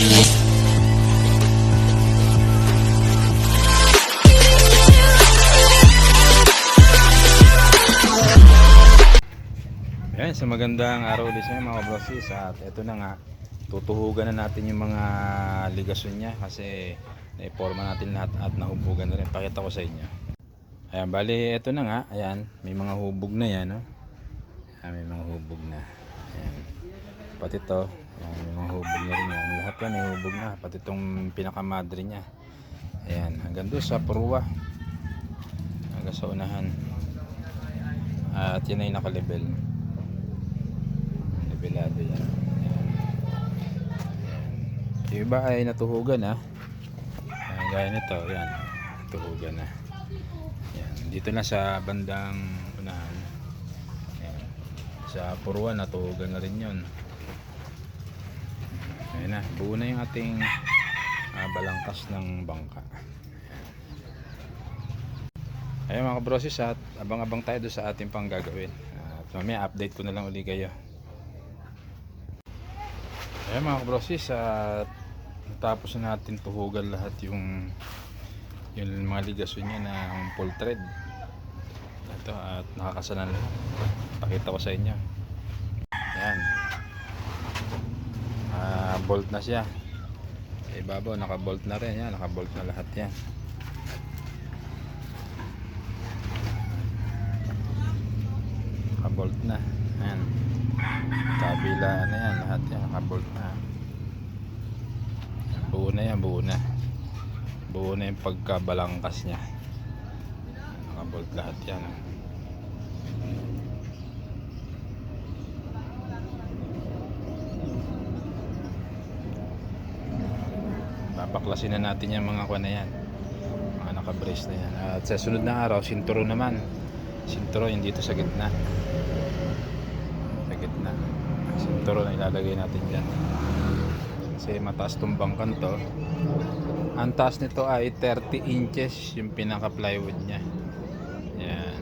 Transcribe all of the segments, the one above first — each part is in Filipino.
Ayan, sa magandang araw ulit sa inyo, mga brosis at ito na nga tutuhugan na natin yung mga ligasyon niya kasi naiporma natin lahat at nahubugan na rin. Pakita ko sa inyo. Ayan bali ito na nga. Ayan may mga hubog na yan no? Ayan, may mga hubog na ayan pati to ayan, mga hubog na rin yan lahat yan hubog na pati itong pinakamadre niya ayan hanggang doon sa purwa hanggang sa unahan at yan ay nakalibel Bilado yan. Ayan. Yung iba ay natuhugan ha. Ayan, gaya nito, yan. Natuhugan na. Yan. Dito na sa bandang unahan. Sa Purwan, natuhugan na rin yun. Ayan na, buo na yung ating ah, balangkas ng bangka. Ayan mga kabrosis at abang-abang tayo doon sa ating pang gagawin. At mamaya update ko na lang uli kayo. Ayan mga kabrosis at natapos na natin tuhugan lahat yung yung mga ligasyon niya ng full thread. Ito at nakakasalan. Pakita ko sa inyo. Ayan. Ah, bolt na siya. Sa ibabaw naka-bolt na rin yan, naka-bolt na lahat yan. Naka-bolt na. Ayan. Kabila na yan, lahat yan, nakabolt na. Buo na yan, buo na. Buo na yung pagkabalangkas niya. Nakabolt lahat yan. ah. Papaklasin na natin yung mga kuha na yan. Mga nakabrace na yan. At sa sunod na araw, sinturo naman. Sinturo yung dito sa gitna sa gitna sinturo na ilalagay natin dyan kasi mataas tong bangkan to ang taas nito ay 30 inches yung pinaka plywood nya yan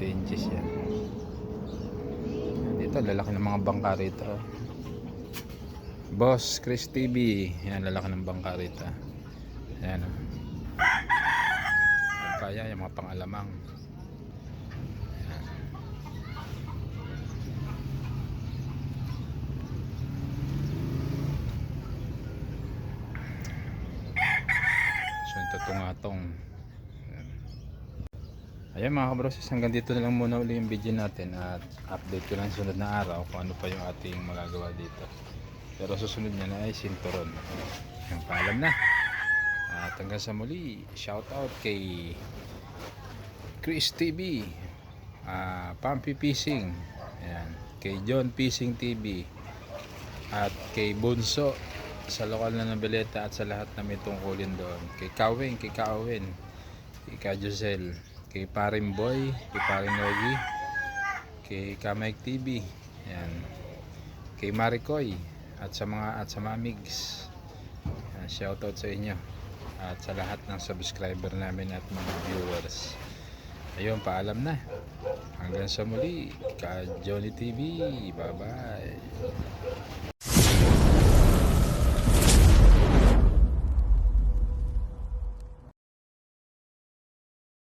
30 inches yan. Dito lalaki ng mga bangka rito. Boss Chris TV yan lalaki ng bangka rito. Yan. Kaya yung mga pangalamang. So ito tungatong. Ayan mga kabroses, hanggang dito na lang muna uli yung video natin at update ko lang sunod na araw kung ano pa yung ating magagawa dito. Pero susunod niya na ay sinturon. Yung paalam na. At hanggang sa muli, shout out kay Chris TV, ah Pampi Fishing, ayan, kay John Fishing TV, at kay Bunso sa lokal na Nabeleta at sa lahat na may tungkulin doon. Kay Kawing, kay Kawin, kay Ka Josel, kay Paring Boy, kay Paring Nogi, kay Kamike TV, yan. Kay Maricoy at sa mga at sa Mamigs. Yan, shoutout sa inyo at sa lahat ng subscriber namin at mga viewers. Ayun, paalam na. Hanggang sa muli, ka Johnny TV. Bye-bye.